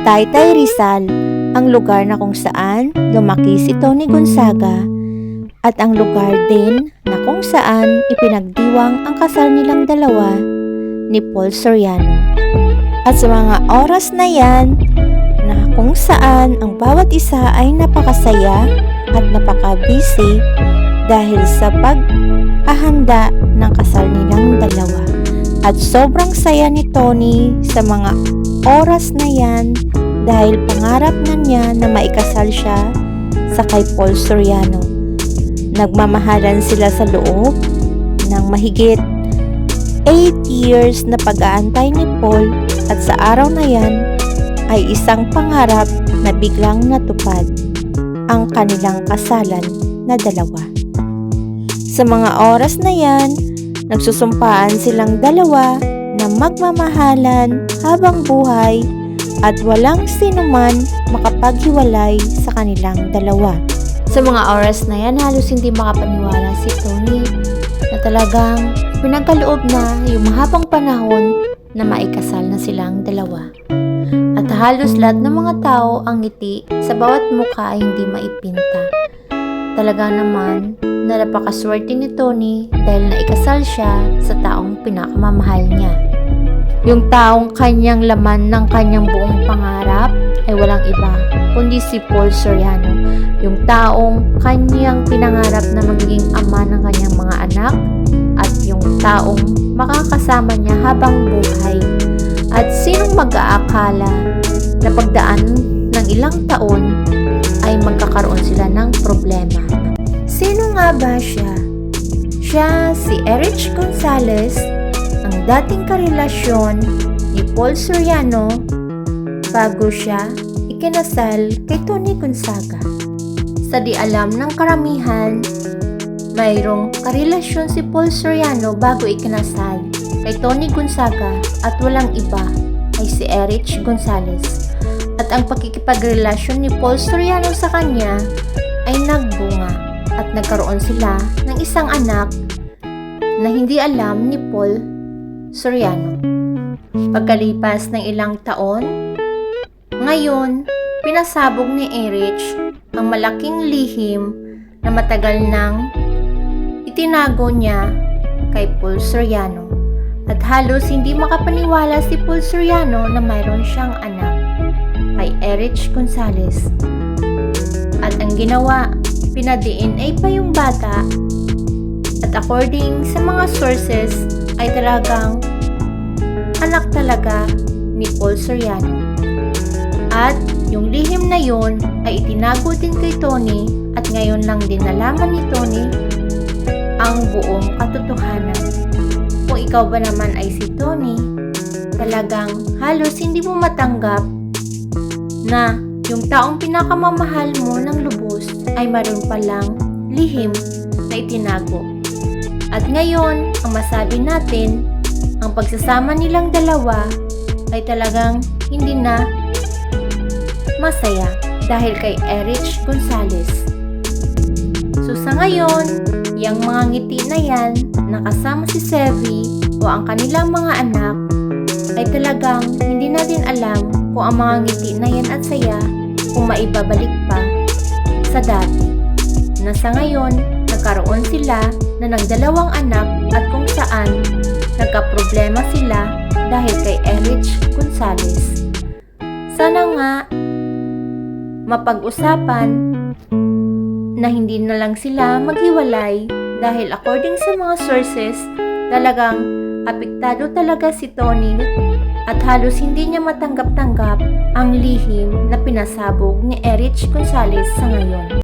Taytay Rizal, ang lugar na kung saan lumaki si Tony Gonzaga at ang lugar din na kung saan ipinagdiwang ang kasal nilang dalawa ni Paul Soriano. At sa mga oras na yan, na kung saan ang bawat isa ay napakasaya at napaka-busy dahil sa paghahanda ng kasal nilang dalawa. At sobrang saya ni Tony sa mga oras na yan dahil pangarap na niya na maikasal siya sa kay Paul Soriano. Nagmamahalan sila sa loob ng mahigit 8 years na pag-aantay ni Paul at sa araw na yan ay isang pangarap na biglang natupad ang kanilang kasalan na dalawa. Sa mga oras na yan, nagsusumpaan silang dalawa na magmamahalan habang buhay at walang sinuman makapaghiwalay sa kanilang dalawa. Sa mga oras na yan, halos hindi makapaniwala si Tony na talagang pinagkaloob na yung mahabang panahon na maikasal na silang dalawa. At halos lahat ng mga tao ang ngiti sa bawat mukha ay hindi maipinta. Talaga naman na napakaswerte ni Tony dahil naikasal siya sa taong pinakamamahal niya. Yung taong kanyang laman ng kanyang buong pangarap ay walang iba kundi si Paul Soriano. Yung taong kanyang pinangarap na magiging ama ng kanyang mga anak at yung taong makakasama niya habang buhay. At sinong mag-aakala na pagdaan ng ilang taon ay magkakaroon sila ng problema. Sino nga ba siya? Siya si Erich Gonzalez, dating karelasyon ni Paul Soriano bago siya ikinasal kay Tony Gonzaga. Sa di alam ng karamihan, mayroong karelasyon si Paul Soriano bago ikinasal kay Tony Gonzaga at walang iba ay si Erich Gonzalez. At ang pakikipagrelasyon ni Paul Soriano sa kanya ay nagbunga at nagkaroon sila ng isang anak na hindi alam ni Paul Soriano. Pagkalipas ng ilang taon, ngayon, pinasabog ni Erich ang malaking lihim na matagal nang itinago niya kay Paul Soriano. At halos hindi makapaniwala si Paul Soriano na mayroon siyang anak kay Erich Gonzalez. At ang ginawa, pina-DNA pa yung bata at according sa mga sources ay talagang anak talaga ni Paul Soriano. At yung lihim na yon ay itinago din kay Tony at ngayon lang din nalaman ni Tony ang buong katotohanan. Kung ikaw ba naman ay si Tony, talagang halos hindi mo matanggap na yung taong pinakamamahal mo ng lubos ay maroon palang lihim na itinago. At ngayon, ang masabi natin, ang pagsasama nilang dalawa ay talagang hindi na masaya dahil kay Erich Gonzalez. So sa ngayon, yung mga ngiti na yan, nakasama si Sevi o ang kanilang mga anak, ay talagang hindi natin alam kung ang mga ngiti na yan at saya kung maibabalik pa sa dati. Na sa ngayon, nagkaroon sila na ng dalawang anak at kung saan nagka-problema sila dahil kay Erich Gonzalez. Sana nga mapag-usapan na hindi na lang sila maghiwalay dahil according sa mga sources, talagang apektado talaga si Tony at halos hindi niya matanggap-tanggap ang lihim na pinasabog ni Erich Gonzalez sa ngayon.